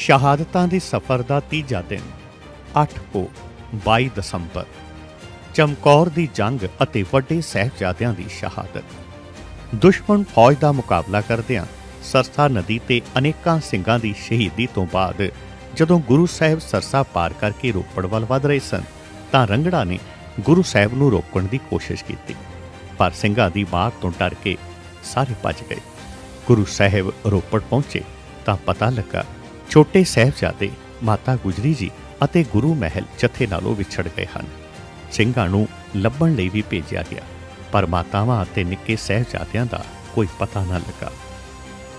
ਸ਼ਹਾਦਤਾਂ ਦੇ ਸਫ਼ਰ ਦਾ ਤੀਜਾ ਦਿਨ 8 ਪੋ 22 ਦਸੰਬਰ, ਚਮਕੌਰ ਦੀ ਜੰਗ ਅਤੇ ਵੱਡੇ ਸਹਿਬਜ਼ਾਦਿਆਂ ਦੀ ਸ਼ਹਾਦਤ। ਦੁਸ਼ਮਣ ਫੌਜ ਦਾ ਮੁਕਾਬਲਾ ਕਰਦਿਆਂ ਸਰਸਾ ਨਦੀ ਤੇ ਅਨੇਕਾਂ ਸਿੰਘਾਂ ਦੀ ਸ਼ਹੀਦੀ ਤੋਂ ਬਾਅਦ ਜਦੋਂ ਗੁਰੂ ਸਾਹਿਬ ਸਰਸਾ ਪਾਰ ਕਰਕੇ ਰੋਪੜ ਵੱਲ ਵਧ ਰਹੇ ਸਨ, ਤਾਂ ਰੰਗੜਾ ਨੇ ਗੁਰੂ ਸਾਹਿਬ ਨੂੰ ਰੋਕਣ ਦੀ ਕੋਸ਼ਿਸ਼ ਕੀਤੀ, ਪਰ ਸਿੰਘਾਂ ਦੀ ਮਾਰ ਤੋਂ ਡਰ ਕੇ ਸਾਰੇ ਭੱਜ ਗਏ। ਗੁਰੂ ਸਾਹਿਬ ਰੋਪੜ ਪਹੁੰਚੇ ਤਾਂ ਪਤਾ ਲੱਗਾ ਛੋਟੇ ਸਾਹਿਬਜ਼ਾਦੇ ਮਾਤਾ ਗੁਜਰੀ ਜੀ ਅਤੇ ਗੁਰੂ ਮਹਿਲ ਜਥੇ ਨਾਲੋਂ ਵਿਛੜ ਗਏ ਹਨ। ਸਿੰਘਾਂ ਨੂੰ ਲੱਭਣ ਲਈ ਵੀ ਭੇਜਿਆ ਗਿਆ, ਪਰ ਮਾਤਾਵਾਂ ਅਤੇ ਨਿੱਕੇ ਸਾਹਿਬਜ਼ਾਦਿਆਂ ਦਾ ਕੋਈ ਪਤਾ ਨਾ ਲੱਗਾ।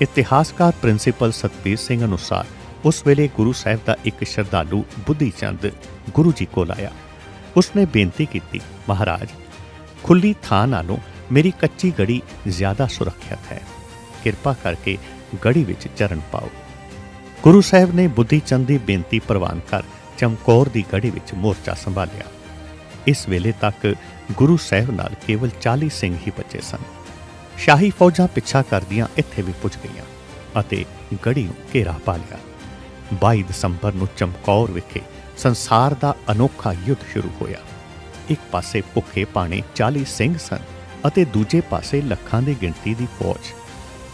ਇਤਿਹਾਸਕਾਰ ਪ੍ਰਿੰਸੀਪਲ ਸਤਬੀਰ ਸਿੰਘ ਅਨੁਸਾਰ ਉਸ ਵੇਲੇ ਗੁਰੂ ਸਾਹਿਬ ਦਾ ਇੱਕ ਸ਼ਰਧਾਲੂ ਬੁੱਧੀ ਚੰਦ ਗੁਰੂ ਜੀ ਕੋਲ ਆਇਆ। ਉਸਨੇ ਬੇਨਤੀ ਕੀਤੀ, ਮਹਾਰਾਜ ਖੁੱਲੀ ਥਾਂ ਨਾਲੋਂ ਮੇਰੀ ਕੱਚੀ ਗੜੀ ਜ਼ਿਆਦਾ ਸੁਰੱਖਿਅਤ ਹੈ। ਕਿਰਪਾ ਕਰਕੇ ਗੜੀ ਵਿੱਚ ਚਰਨ ਪਾਓ। ਗੁਰੂ ਸਾਹਿਬ ਨੇ ਬੁੱਧੀ ਚੰਦ ਦੀ ਬੇਨਤੀ ਪ੍ਰਵਾਨ ਕਰ ਚਮਕੌਰ ਦੀ ਗੜੀ ਵਿੱਚ ਮੋਰਚਾ ਸੰਭਾਲਿਆ। ਇਸ ਵੇਲੇ ਤੱਕ ਗੁਰੂ ਸਾਹਿਬ ਨਾਲ ਕੇਵਲ 40 ਸਿੰਘ ਹੀ ਬਚੇ ਸਨ। ਸ਼ਾਹੀ ਫੌਜਾਂ ਪਿੱਛਾ ਕਰਦੀਆਂ ਇੱਥੇ ਵੀ ਪੁੱਜ ਗਈਆਂ ਅਤੇ ਗੜੀ ਨੂੰ ਘੇਰਾ ਪਾ ਲਿਆ। 22 ਦਸੰਬਰ ਨੂੰ ਚਮਕੌਰ ਵਿਖੇ ਸੰਸਾਰ ਦਾ ਅਨੋਖਾ ਯੁੱਧ ਸ਼ੁਰੂ ਹੋਇਆ। ਇੱਕ ਪਾਸੇ ਭੁੱਖੇ ਪਾਣੇ 40 ਸਿੰਘ ਸਨ ਅਤੇ ਦੂਜੇ ਪਾਸੇ ਲੱਖਾਂ ਦੀ ਗਿਣਤੀ ਦੀ ਫੌਜ।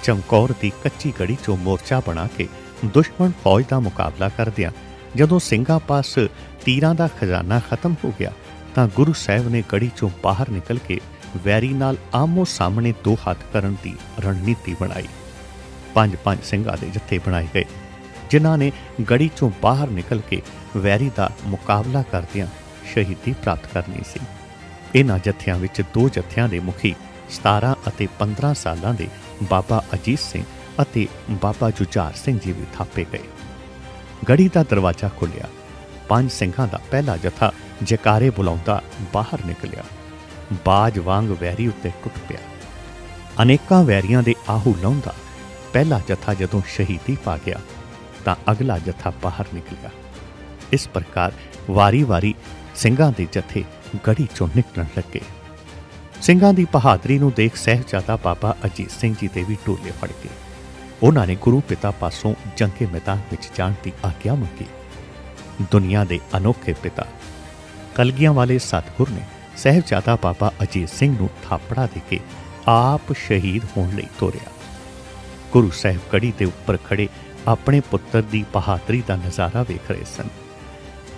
ਚਮਕੌਰ ਦੀ ਕੱਚੀ ਗੜੀ ਚੋਂ ਮੋਰਚਾ ਬਣਾ ਕੇ ਦੁਸ਼ਮਣ ਫੌਜ ਦਾ ਮੁਕਾਬਲਾ ਕਰਦਿਆਂ ਜਦੋਂ ਸਿੰਘਾਂ ਪਾਸ ਤੀਰਾਂ ਦਾ ਖਜ਼ਾਨਾ ਖਤਮ ਹੋ ਗਿਆ ਤਾਂ ਗੁਰੂ ਸਾਹਿਬ ਨੇ ਗੜੀ ਚੋਂ ਬਾਹਰ ਨਿਕਲ ਕੇ ਵੈਰੀ ਨਾਲ ਆਮੋ ਸਾਹਮਣੇ ਦੋ ਹੱਥ ਕਰਨ ਦੀ ਰਣਨੀਤੀ ਬਣਾਈ। ਪੰਜ ਪੰਜ ਸਿੰਘਾਂ ਦੇ ਜੱਥੇ ਬਣਾਏ ਗਏ, ਜਿਨ੍ਹਾਂ ਨੇ ਗੜੀ ਚੋਂ ਬਾਹਰ ਨਿਕਲ ਕੇ ਵੈਰੀ ਦਾ ਮੁਕਾਬਲਾ ਕਰਦਿਆਂ ਸ਼ਹੀਦੀ ਪ੍ਰਾਪਤ ਕਰਨੀ ਸੀ। ਇਹਨਾਂ ਜੱਥਿਆਂ ਵਿੱਚ ਦੋ ਜੱਥਿਆਂ ਦੇ ਮੁਖੀ 17 ਅਤੇ 15 ਸਾਲਾਂ ਦੇ ਬਾਬਾ ਅਜੀਤ ਸਿੰਘ ਅਤੇ ਬਾਬਾ ਜੁਝਾਰ ਸਿੰਘ ਜੀ ਵੀ ਥਾਪੇ ਗਏ। ਗੜੀ ਦਾ ਦਰਵਾਜ਼ਾ ਖੁੱਲਿਆ ਪੰਜ ਸਿੰਘਾਂ ਦਾ ਪਹਿਲਾ ਜਥਾ ਜਕਾਰੇ ਬੁਲਾਉਂਦਾ ਬਾਹਰ ਨਿਕਲਿਆ। ਬਾਜ ਵਾਂਗ ਵੈਰੀ ਉੱਤੇ ਟੁੱਟ ਪਿਆ। ਅਨੇਕਾਂ ਵੈਰੀਆਂ ਦੇ ਆਹੂ ਲਾਉਂਦਾ ਪਹਿਲਾ ਜਥਾ ਜਦੋਂ ਸ਼ਹੀਦੀ ਪਾ ਗਿਆ, ਤਾਂ ਅਗਲਾ ਜਥਾ ਬਾਹਰ ਨਿਕਲਿਆ। ਇਸ ਪ੍ਰਕਾਰ ਵਾਰੀ-ਵਾਰੀ ਸਿੰਘਾਂ ਦੇ ਜਥੇ ਗੜੀ ਚੋਂ ਨਿਕਲਣ ਲੱਗੇ। ਸਿੰਘਾਂ ਦੀ ਬਹਾਦਰੀ ਨੂੰ ਦੇਖ ਸਹਿਬਜ਼ਾਦਾ ਬਾਬਾ ਅਜੀਤ ਸਿੰਘ ਜੀ ਦੇ ਵੀ ਟੋਲੇ ਫੜ ਗਏ। ਉਹਨਾਂ ਨੇ ਗੁਰੂ ਪਿਤਾ ਪਾਸੋਂ ਜੰਗੇ ਮੈਦਾਨ ਵਿੱਚ ਜਾਣ ਦੀ ਆਗਿਆ ਮੰਗੀ। ਦੁਨੀਆ ਦੇ ਅਨੋਖੇ ਪਿਤਾ, ਕਲਗੀਆਂ ਵਾਲੇ ਸਤਿਗੁਰ ਨੇ ਸਹਿਬਜ਼ਾਦਾ ਬਾਬਾ ਅਜੀਤ ਸਿੰਘ ਨੂੰ ਥਾਪੜਾ ਦੇ ਕੇ ਆਪ ਸ਼ਹੀਦ ਹੋਣ ਲਈ ਤੋਰਿਆ। ਗੁਰੂ ਸਾਹਿਬ ਕੜੀ ਦੇ ਉੱਪਰ ਖੜੇ ਆਪਣੇ ਪੁੱਤਰ ਦੀ ਬਹਾਦਰੀ ਦਾ ਨਜ਼ਾਰਾ ਵੇਖ ਰਹੇ ਸਨ।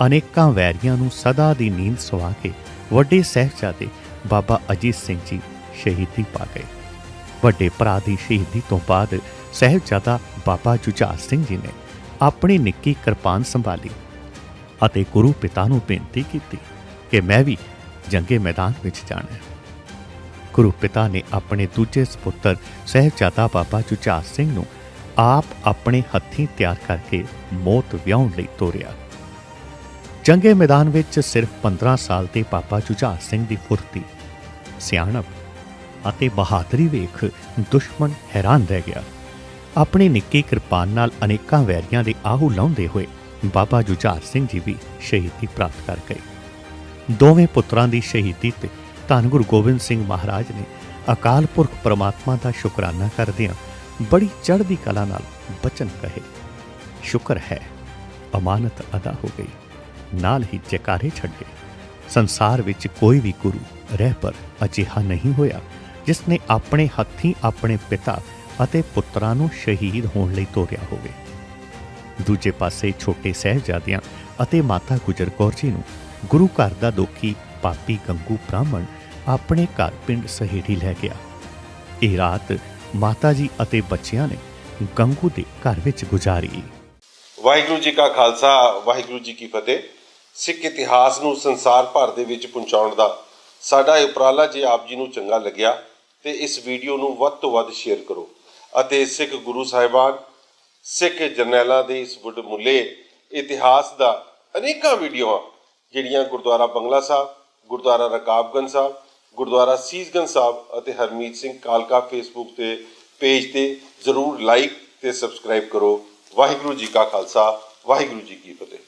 ਅਨੇਕਾਂ ਵੈਰੀਆਂ ਨੂੰ ਸਦਾ ਦੀ ਨੀਂਦ ਸਵਾ ਕੇ ਵੱਡੇ ਸਹਿਬਜ਼ਾਦੇ ਬਾਬਾ ਅਜੀਤ ਸਿੰਘ ਜੀ ਸ਼ਹੀਦੀ ਪਾ ਗਏ। ਵੱਡੇ ਭਰਾ ਦੀ ਸ਼ਹੀਦੀ ਤੋਂ ਬਾਅਦ ਸਹਿਬਜ਼ਾਦਾ ਬਾਬਾ ਜੁਝਾਰ ਸਿੰਘ ਜੀ ਨੇ ਆਪਣੀ ਨਿੱਕੀ ਕਿਰਪਾਨ ਸੰਭਾਲੀ ਅਤੇ ਗੁਰੂ ਪਿਤਾ ਨੂੰ ਬੇਨਤੀ ਕੀਤੀ ਕਿ ਮੈਂ ਵੀ ਜੰਗੇ ਮੈਦਾਨ ਵਿੱਚ ਜਾਣਾ ਹੈ। ਗੁਰੂ ਪਿਤਾ ਨੇ ਆਪਣੇ ਦੂਜੇ ਸੁਪੁੱਤਰ ਸਹਿਬਜ਼ਾਦਾ ਬਾਬਾ ਜੁਝਾਰ ਸਿੰਘ ਨੂੰ ਆਪ ਆਪਣੇ ਹੱਥੀਂ ਤਿਆਰ ਕਰਕੇ ਮੌਤ ਵਿਆਉਣ ਲਈ ਤੋਰਿਆ। ਜੰਗੇ ਮੈਦਾਨ ਵਿੱਚ ਸਿਰਫ 15 ਸਾਲ ਦੇ ਬਾਬਾ ਜੁਝਾਰ ਸਿੰਘ ਦੀ ਫੁਰਤੀ ਸਿਆਣਪ ਅਤੇ ਬਹਾਦਰੀ ਵੇਖ ਦੁਸ਼ਮਣ ਹੈਰਾਨ ਰਹਿ ਗਿਆ। ਆਪਣੇ ਨਿੱਕੇ ਕਿਰਪਾਨ ਨਾਲ ਅਨੇਕਾਂ ਵੈਰੀਆਂ ਦੇ ਆਹੂ ਲਾਉਂਦੇ ਹੋਏ ਬਾਬਾ ਜੁਝਾਰ ਸਿੰਘ ਜੀ ਵੀ ਸ਼ਹੀਦੀ ਪ੍ਰਾਪਤ ਕਰ ਗਏ। ਦੋਵੇਂ ਪੁੱਤਰਾਂ ਦੀ ਸ਼ਹੀਦੀ ਤੇ ਧੰਨ ਗੁਰੂ ਗੋਬਿੰਦ ਸਿੰਘ ਮਹਾਰਾਜ ਨੇ ਅਕਾਲ ਪੁਰਖ ਪ੍ਰਮਾਤਮਾ ਦਾ ਸ਼ੁਕਰਾਨਾ ਕਰਦਿਆਂ ਬੜੀ ਚੜ੍ਹਦੀ ਕਲਾ ਨਾਲ ਬਚਨ ਕਹੇ, ਸ਼ੁਕਰ ਹੈ, ਅਮਾਨਤ ਅਦਾ ਹੋ ਗਈ। ਨਾਲ ਹੀ ਜਕਾਰੇ ਛੱਡੇ। ਸੰਸਾਰ ਵਿੱਚ ਕੋਈ ਵੀ ਗੁਰੂ ਰਹਿ ਪਰ ਅਜਿਹਾ ਨਹੀਂ ਹੋਇਆ। ਜਿਸ ਨੇ ਆਪਣੇ ਹੱਥੀਂ ਆਪਣੇ ਪਿਤਾ ਅਤੇ ਪੁੱਤਰਾਂ ਨੂੰ ਸ਼ਹੀਦ ਹੋਣ ਲਈ ਤੋਰਿਆ ਹੋਵੇ। ਦੂਜੇ ਪਾਸੇ ਛੋਟੇ ਸਹਿਬਜ਼ਾਦਿਆਂ ਅਤੇ ਮਾਤਾ ਗੁਜਰ ਕੌਰ ਜੀ ਨੂੰ ਗੁਰੂ ਘਰ ਦਾ ਦੋਖੀ ਪਾਪੀ ਗੰਗੂ ਬ੍ਰਾਹਮਣ ਆਪਣੇ ਘਰ ਪਿੰਡ ਸਹੇੜੀ ਲੈ ਗਿਆ। ਇਹ ਰਾਤ ਮਾਤਾ ਜੀ ਅਤੇ ਬੱਚਿਆਂ ਨੇ ਗੰਗੂ ਦੇ ਘਰ ਵਿੱਚ ਗੁਜ਼ਾਰੀ। ਵਾਹਿਗੁਰੂ ਜੀ ਕਾ ਖਾਲਸਾ, ਵਾਹਿਗੁਰੂ ਜੀ ਕੀ ਫਤਿਹ। ਸਿੱਖ ਇਤਿਹਾਸ ਨੂੰ ਸੰਸਾਰ ਭਰ ਦੇ ਵਿੱਚ ਪਹੁੰਚਾਉਣ ਦਾ ਸਾਡਾ ਇਹ ਉਪਰਾਲਾ ਜੇ ਆਪ ਜੀ ਨੂੰ ਚੰਗਾ ਲੱਗਿਆ ਤੇ ਇਸ ਵੀਡੀਓ ਨੂੰ ਵੱਧ ਤੋਂ ਵੱਧ ਸ਼ੇਅਰ ਕਰੋ। ਅਤੇ ਸਿੱਖ ਗੁਰੂ ਸਾਹਿਬਾਨ, ਸਿੱਖ ਜਰਨੈਲਾਂ ਦੇ ਇਸ ਮੁੱਲੇ ਇਤਿਹਾਸ ਦਾ ਅਨੇਕਾਂ ਵੀਡੀਓਆਂ, ਜਿਹੜੀਆਂ ਗੁਰਦੁਆਰਾ ਬੰਗਲਾ ਸਾਹਿਬ, ਗੁਰਦੁਆਰਾ ਰਕਾਬਗੰਜ ਸਾਹਿਬ, ਗੁਰਦੁਆਰਾ ਸੀਸਗੰਜ ਸਾਹਿਬ ਅਤੇ ਹਰਮੀਤ ਸਿੰਘ ਕਾਲਕਾ ਫੇਸਬੁੱਕ ਤੇ ਪੇਜ ਤੇ ਜ਼ਰੂਰ ਲਾਈਕ ਤੇ ਸਬਸਕ੍ਰਾਈਬ ਕਰੋ। ਵਾਹਿਗੁਰੂ ਜੀ ਕਾ ਖਾਲਸਾ, ਵਾਹਿਗੁਰੂ ਜੀ ਕੀ ਫਤਿਹ।